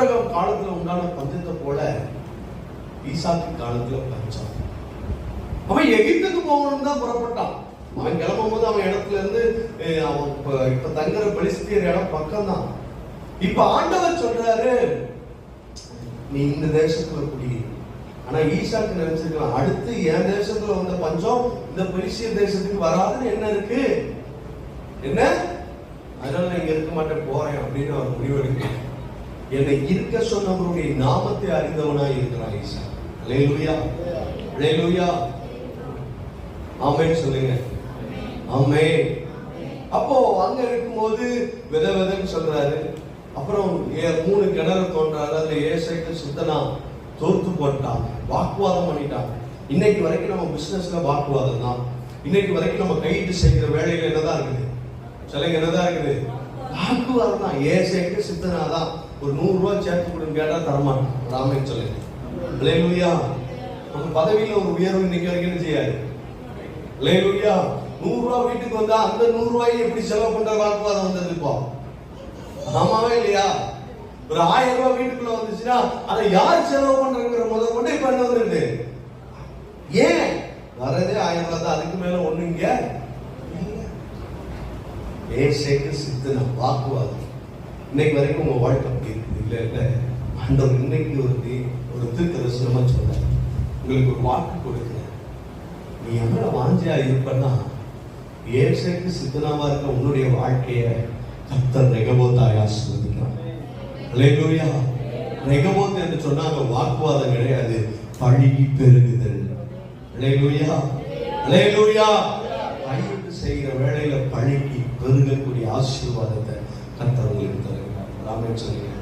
ஆபிரகம் காலத்துல உண்டான பஞ்சத்தை போல ஈசாக்கு காலத்துல பஞ்சம். அவன் எகிப்துக்கு போகணும்னு தான் புறப்பட்டான். அவன் கிளம்பும் போது அவன் இடத்துல இருந்து அவன் இப்ப இப்ப தங்குற பலிஸ்தீர் இடம் பக்கம் தான் இப்ப ஆண்டவர் சொல்றாரு நீ இந்த தேசத்துல குடி. ஆனா ஈசாக்கு நினைச்சிருக்கலாம் அடுத்து என் தேசத்துல வந்த பஞ்சம் இந்த பெலிசிய தேசத்துக்கு வராதுன்னு என்ன இருக்கு? என்ன? அதனால நான் இங்க இருக்க மாட்டேன் போறேன் அப்படின்னு அவர் முடிவெடுக்கிறார். என்னை இருக்க சொன்னவருடைய நாமத்தை அறிந்தவனாய் இருக்கிறான் ஈசா. அலேலுயா அலேலுயா ஆமென் சொல்லுங்க. ஆமே அப்போ அங்க இருக்கும்போது வித விதன்னு சொல்றாரு. அப்புறம் ஏ- மூணு கிணறு தோன்றாரு. அதுல ஏசைக்கு சித்தனா தோத்து போட்டான். வாக்குவாதம் பண்ணிட்டான். இன்னைக்கு வரைக்கும் நம்ம பிசினஸ்ல வாக்குவாதம் தான். இன்னைக்கு வரைக்கும் நம்ம கைது செய்கிற வேலையில என்னதான் இருக்குது? சிலைங்க என்னதான் இருக்குது? வாக்குவாதம் தான். ஏசைக்கு சித்தனா தான் ஒரு நூறு ரூபாய் சேர்த்து கொடுன்னு கேட்டா தரமாட்டேன். ராமன் சொல்லி லேலுயா நம்ம பதவியில ஒரு உயர்வு இன்னைக்கு வரைக்கும் செய்யாது? லேலுயா நூறு ரூபாய் வீட்டுக்கு வந்தா அந்த நூறு ரூபாயை எப்படி செலவு பண்ற வாக்குவாதம் வந்தது இப்போ? ஆமாவே இல்லையா? ஒரு ஆயிரம் ரூபாய் வீட்டுக்குள்ள வந்துச்சுன்னா அதை யார் செலவு பண்றங்கிற முதல் கொண்டு இப்ப என்ன வந்துருக்கு? ஏன்? வரதே ஆயிரம் ரூபாய் தான். அதுக்கு மேல ஒண்ணுங்க ஏசேக்கு சித்தன வாக்குவாதம். இன்னைக்கு வரைக்கும் உங்க வாழ்க்கை அப்படி இருக்குது. இல்லை இல்ல. ஆண்டவர் இன்னைக்கு ஒரு தீ- ஒரு திருத்தரசனமா சொல்றாரு. உங்களுக்கு ஒரு வாக்கு கொடுக்கிறேன் நீ எவ்வளவு வாஞ்சியா இருப்பன்னா ஏசைக்கு சித்தனமாக இருக்க உன்னுடைய வாழ்க்கையை கத்தர் ரெகபோத்தாய் ஆசீர்வதிக்கிறான் அல்லேலூயா ரெகபோத் என்று சொன்னாங்க வாக்குவாதம் கிடையாது. பழகி பெருகுதல். அல்லேலூயா அல்லேலூயா கைவிட்டு செய்கிற வேலையில பழகி பெருகக்கூடிய ஆசீர்வாதத்தை கத்தர் உங்களுக்கு தருகிறார் ராமே சொல்லுங்க